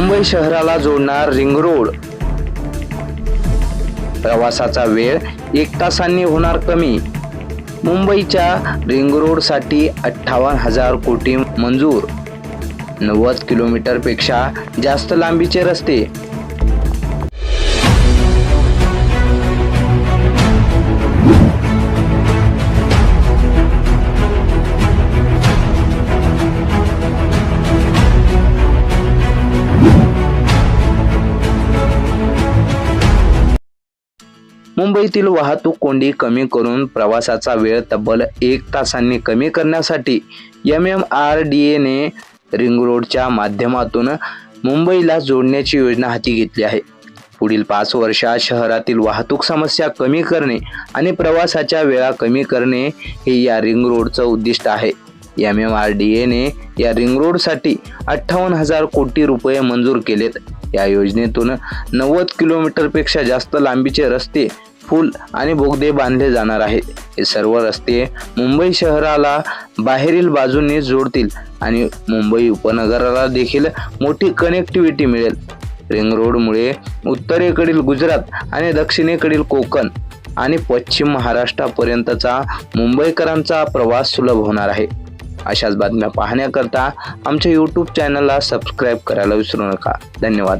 मुंबई शहराला जोडणार ring road. प्रवासाचा वेळ एक तासांनी होणार कमी. मुंबईच्या रिंग रोडसाठी अठ्ठावन्न हजार कोटी मंजूर. नव्वद किलोमीटरपेक्षा जास्त लांबीचे रस्ते. मुंबईतील वाहतूक कोंडी कमी करून प्रवासाचा वेळ तब्बल एक तासांनी कमी करण्यासाठी एम एम आर डी एने रिंग रोडच्या माध्यमातून मुंबईला जोडण्याची योजना हाती घेतली आहे. पुढील पाच वर्षात शहरातील वाहतूक समस्या कमी करणे आणि प्रवासाच्या वेळा कमी करणे हे या रिंग रोडचं उद्दिष्ट आहे. एम एम आर डी एने या रिंग रोडसाठी अठ्ठावन्न हजार कोटी रुपये मंजूर केलेत. या योजनेतून नव्वद किलोमीटरपेक्षा जास्त लांबीचे रस्ते पूल आणि बोगदे बांधले जाणार आहेत. हे सर्व रस्ते मुंबई शहराला बाहेरील बाजूने जोडतील आणि मुंबई उपनगराला देखील मोठी कनेक्टिव्हिटी मिळेल. रिंग रोडमुळे उत्तरेकडील गुजरात आणि दक्षिणेकडील कोकण आणि पश्चिम महाराष्ट्रापर्यंतचा मुंबईकरांचा प्रवास सुलभ होणार आहे. अशाच बातम्या पाहण्याकरता आमच्या यूट्यूब चॅनलला सबस्क्राईब करायला विसरू नका. धन्यवाद.